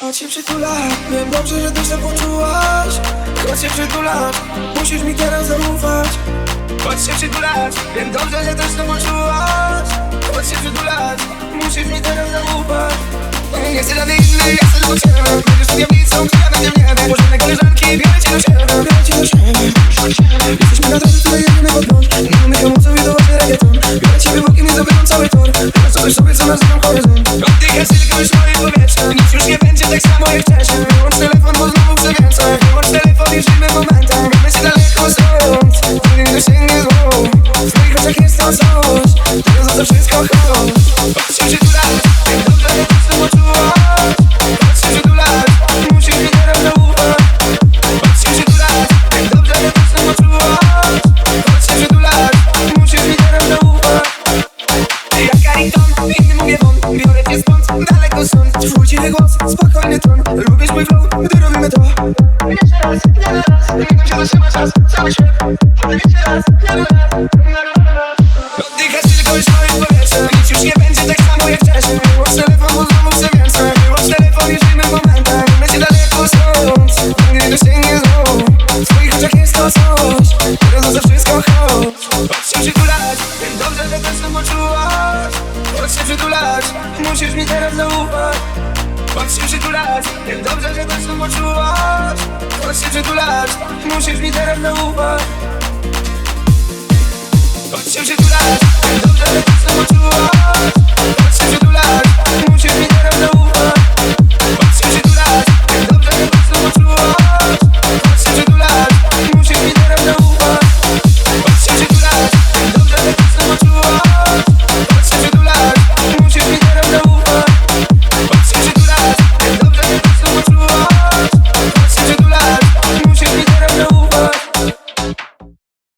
Chodź się przytulać, wiem dobrze, że też to poczułaś. Chodź się przytulać, musisz mi teraz zaufać. Chodź się przytulać, wiem dobrze, że też to poczułaś. Chodź się przytulać, musisz mi teraz zaufać. Nie chcę żadnej innej, ja chcę tylko ciebie Będziesz tajemnicą, która będzie mnie Możemy koleżanki, biorę cię do siebie. Biorę cię do siebie. Jesteśmy na drodze, której jedziemy Coś sobie, co nazywam horyzont Oddychasz tylko już moje powietrze Nic już nie będzie tak samo jak wcześniej. Wyłącz telefon, bo znowu więcej. Wyłącz telefon i żyjmy momentem. Mamy się daleko stąd. Nie dosięgnie złą W twoich oczach jest to coś. Tego za to wszystko chodź. Się przytulać jak Carrington, inny mówię won Biorę cię stąd, daleko stąd. Twój cichy głos, spokojny ton Lubisz mój flow, gdy robimy to. Jeszcze raz, jeden raz Nigdy się zatrzyma czas, cały świat Jeszcze raz, jeden raz Oddychasz tylko już moje Przytulać. Wiem dobrze, że też to poczułaś Chodź się przytulać Musisz mi teraz zaufać. Chodź się przytulać Wiem dobrze, że też to poczułaś Chodź się przytulać Musisz mi teraz zaufać. Chodź się przytulać Wiem dobrze, że też to poczułaś